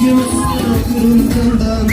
gözlü kırıldığından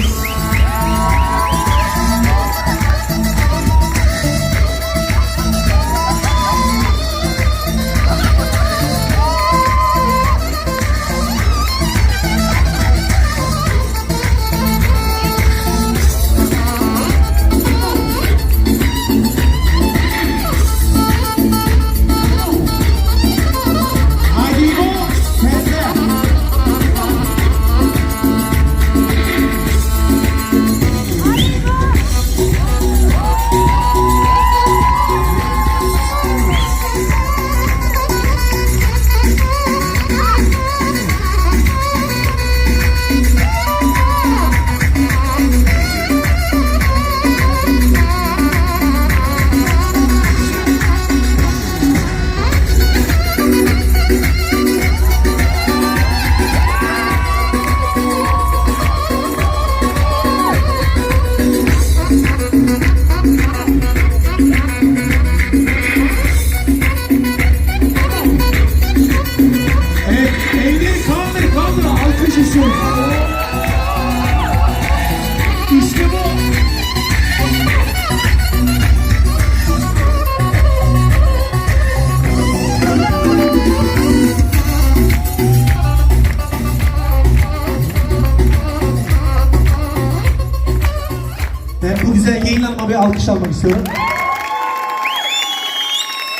Ben bu güzel yayın hanıma bir alkış almak istiyorum.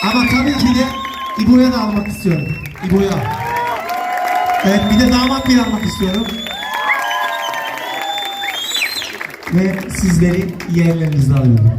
Ama tabii ki de İbo'ya da almak istiyorum. İbo'ya. Evet bir de damat bir almak istiyorum. Ve sizleri yerlerinizde alıyorum.